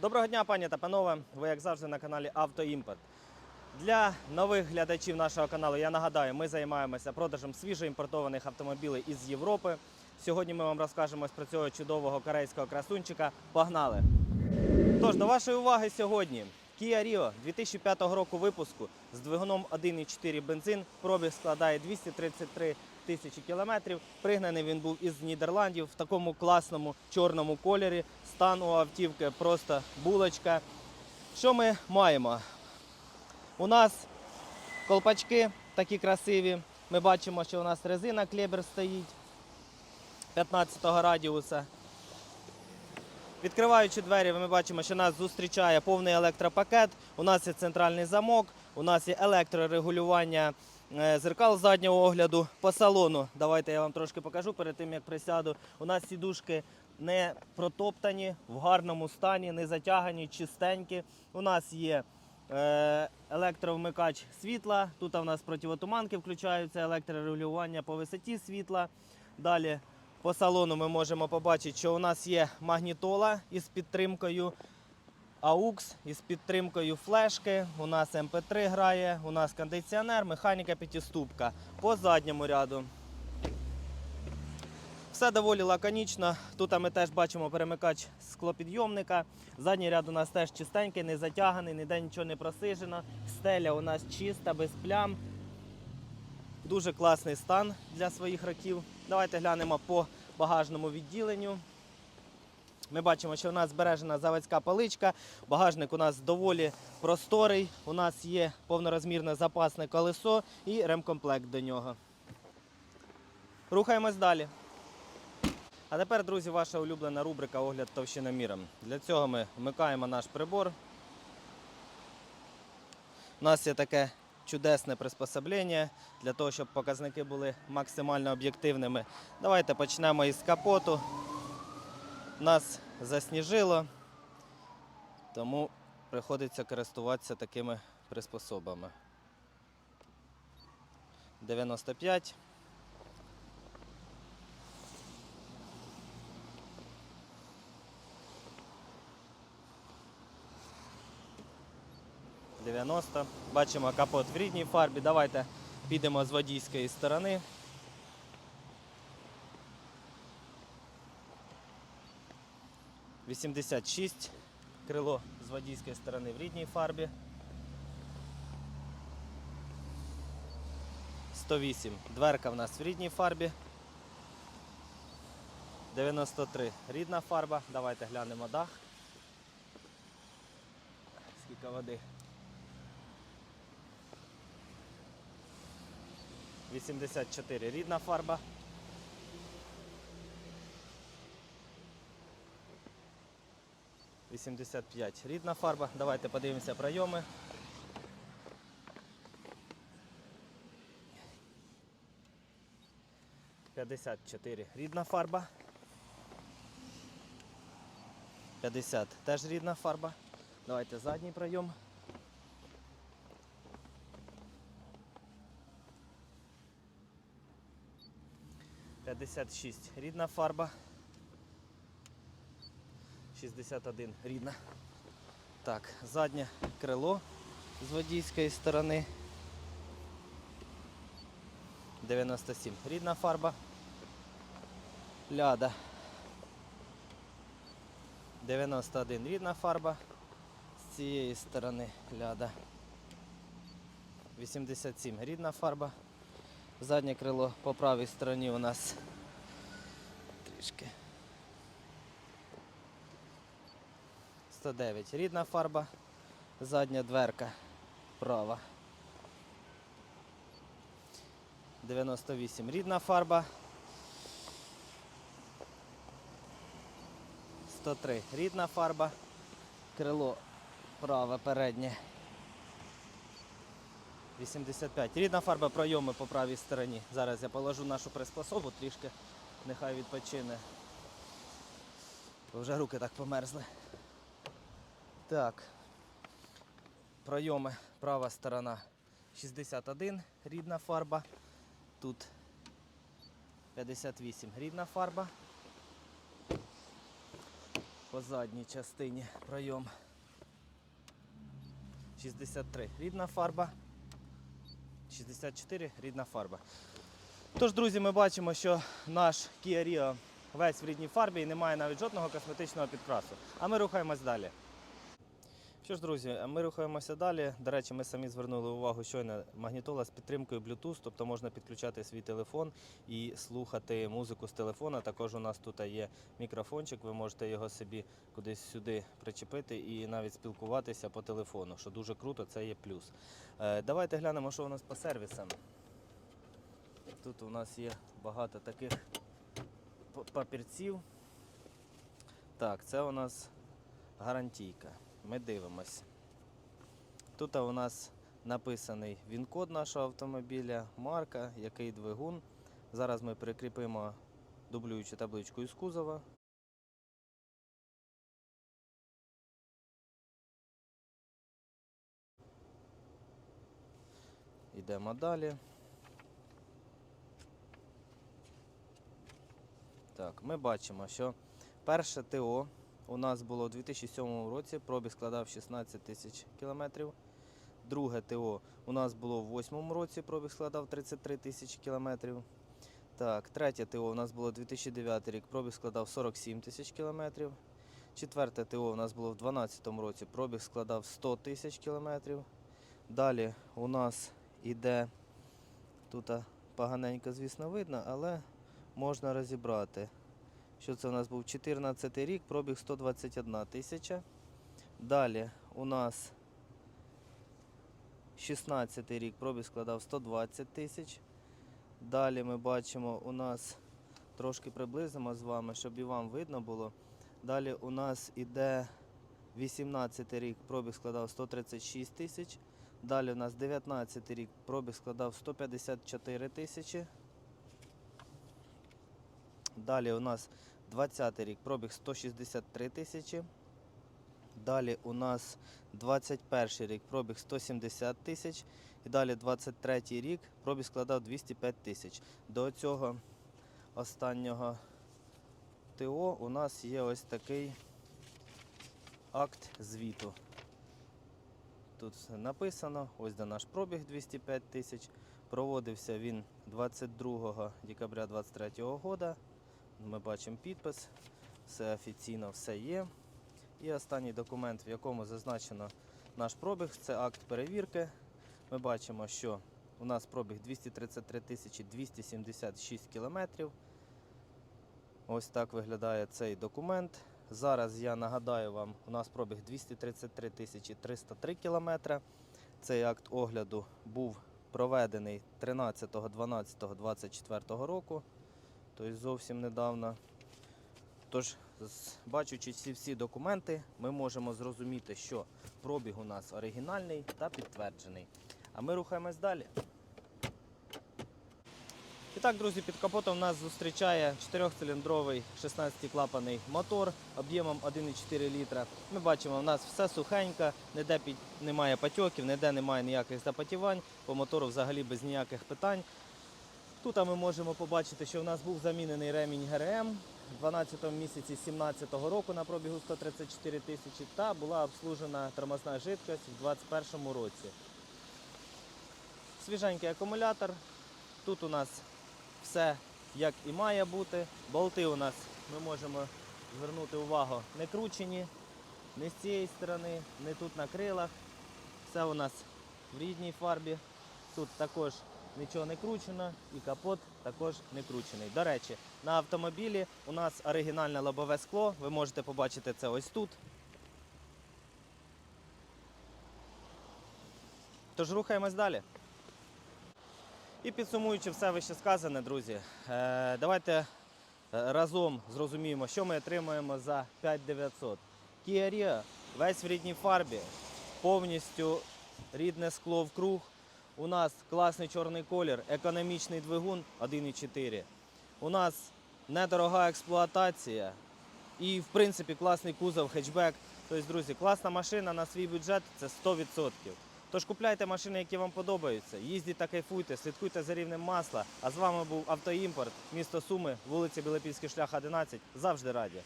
Доброго дня, пані та панове. Ви як завжди на каналі Автоімпорт. Для нових глядачів нашого каналу я нагадаю, ми займаємося продажем свіжоімпортованих автомобілів із Європи. Сьогодні ми вам розкажемо про цього чудового корейського красунчика. Погнали! Тож, до вашої уваги сьогодні Kia Rio 2005 року випуску з двигуном 1,4 бензин. Пробіг складає 233 тисячі кілометрів. Пригнаний він був із Нідерландів в такому класному чорному кольорі. Стан у автівки просто булочка. Що ми маємо? У нас колпачки такі красиві. Ми бачимо, що у нас резина клебер стоїть 15 радіуса. Відкриваючи двері, ми бачимо, що нас зустрічає повний електропакет. У нас є центральний замок, у нас є електрорегулювання е, зеркал заднього огляду по салону. Давайте я вам трошки покажу перед тим, як присяду. У нас сідушки не протоптані, в гарному стані, не затягані, чистенькі. У нас є е, електровмикач світла. Тут у нас противотуманки включаються, електрорегулювання по висоті світла. Далі по салону ми можемо побачити, що у нас є магнітола із підтримкою AUX, із підтримкою флешки. У нас MP3 грає, у нас кондиціонер, механіка п'ятиступка. По задньому ряду. Все доволі лаконічно. Тут ми теж бачимо перемикач склопідйомника. Задній ряд у нас теж чистенький, не затяганий, ніде нічого не просижено. Стеля у нас чиста, без плям. Дуже класний стан для своїх років. Давайте глянемо по багажному відділенню. Ми бачимо, що у нас збережена заводська поличка. Багажник у нас доволі просторий. У нас є повнорозмірне запасне колесо і ремкомплект до нього. Рухаємось далі. А тепер, друзі, ваша улюблена рубрика Огляд товщиноміром. Для цього ми вмикаємо наш прибор. У нас є таке чудесне приспособлення для того, щоб показники були максимально об'єктивними. Давайте почнемо із капоту. Нас засніжило, тому приходиться користуватися такими приспособами. 95. – 90. Бачимо капот в рідній фарбі. Давайте підемо з водійської сторони. Вісімдесят шість. Крило з водійської сторони в рідній фарбі. 108. Дверка в нас в рідній фарбі. 93. Рідна фарба. Давайте глянемо дах. Скільки води. 84 рідна фарба. Вісімдесят п'ять рідна фарба. Давайте подивимося пройоми. П'ятдесят чотири рідна фарба. 50 теж рідна фарба. Давайте задній пройом. 56 рідна фарба. 61 рідна. Так, заднє крило з водійської сторони. 97 рідна фарба. Ляда. 91 рідна фарба. З цієї сторони ляда. 87 рідна фарба. Заднє крило по правій стороні у нас трішки. 109 рідна фарба. Задня дверка права. 98 рідна фарба. 103 рідна фарба, крило праве переднє. 85 рідна фарба, пройоми по правій стороні. Зараз я положу нашу приспособу трішки, нехай відпочине. Вже руки так померзли. Так. Пройоми права сторона 61 рідна фарба. Тут 58 рідна фарба. по задній частині пройом. 63 рідна фарба. 64 рідна фарба. Тож, друзі, ми бачимо, що наш Kia Rio весь в рідній фарбі і немає навіть жодного косметичного підкрасу. А ми рухаємось далі. Що ж, друзі, ми рухаємося далі. До речі, ми самі звернули увагу щойно магнітола з підтримкою Bluetooth, тобто можна підключати свій телефон і слухати музику з телефона. Також у нас тут є мікрофончик, ви можете його собі кудись сюди причепити і навіть спілкуватися по телефону, що дуже круто, це є плюс. Е, Давайте глянемо, що у нас по сервісам. Тут у нас є багато таких папірців. Так, це у нас гарантійка. Ми дивимось. Тут у нас написаний він-код нашого автомобіля, марка, який двигун. Зараз ми прикріпимо дублюючу табличку із кузова. Йдемо далі. Так, ми бачимо, що перше ТО у нас було у 2007 році, пробіг складав 16 тисяч кілометрів. Друге ТО у нас було в 2008 році, пробіг складав 33 тисячі кілометрів. Так, третє ТО у нас було 2009 рік, пробіг складав 47 тисяч кілометрів. Четверте ТО у нас було в 2012 році, пробіг складав 100 тисяч кілометрів. Далі у нас іде, тут поганенько, звісно, видно, але можна розібрати. Що це у нас був 14 рік, пробіг 121 тисяча. Далі у нас 16 рік, пробіг складав 120 тисяч. Далі ми бачимо, у нас трошки приблизимо з вами, щоб і вам видно було. Далі у нас іде 18 рік, пробіг складав 136 тисяч. Далі у нас 19 рік, пробіг складав 154 тисячі. Далі у нас 20 рік, пробіг 163 тисячі. Далі у нас 21 рік, пробіг 170 тисяч. І далі 23 рік, пробіг складав 205 тисяч. До цього останнього ТО у нас є ось такий акт звіту. Тут все написано, ось де наш пробіг 205 тисяч. Проводився він 22 декабря 2023 року. Ми бачимо підпис, все офіційно, все є. І останній документ, в якому зазначено наш пробіг, це акт перевірки. Ми бачимо, що у нас пробіг 233 тисячі 276 кілометрів. Ось так виглядає цей документ. Зараз я нагадаю вам, у нас пробіг 233 тисячі 303 кілометри. Цей акт огляду був проведений 13.12.24 року, тобто зовсім недавно. Тож, бачучи ці всі документи, ми можемо зрозуміти, що пробіг у нас оригінальний та підтверджений. А ми рухаємось далі. І так, друзі, під капотом нас зустрічає 4-циліндровий 16-клапаний мотор об'ємом 1,4 літра. Ми бачимо, у нас все сухенько, ніде під... немає патьоків, ніде немає ніяких запотівань, по мотору взагалі без ніяких питань. Тут ми можемо побачити, що в нас був замінений ремінь ГРМ в 12 місяці 2017 року на пробігу 134 тисячі та була обслужена тормозна жидкость в 2021 році. Свіженький акумулятор. Тут у нас все як і має бути. Болти у нас ми можемо звернути увагу не кручені, не з цієї сторони, не тут на крилах. Все у нас в рідній фарбі. Тут також нічого не кручено і капот також не кручений. До речі, на автомобілі у нас оригінальне лобове скло. Ви можете побачити це ось тут. Тож рухаємось далі. І підсумуючи все вище сказане, друзі, е, давайте е, разом зрозуміємо, що ми отримуємо за 5900. Kia Rio весь в рідній фарбі, повністю рідне скло в круг. У нас класний чорний колір, економічний двигун 1,4. У нас недорога експлуатація і, в принципі, класний кузов, хетчбек. Тобто, друзі, класна машина на свій бюджет це 100%. Тож купляйте машини, які вам подобаються, їздіть та кайфуйте, слідкуйте за рівнем масла. А з вами був Автоімпорт, місто Суми, вулиця Білопільський шлях 11. Завжди раді.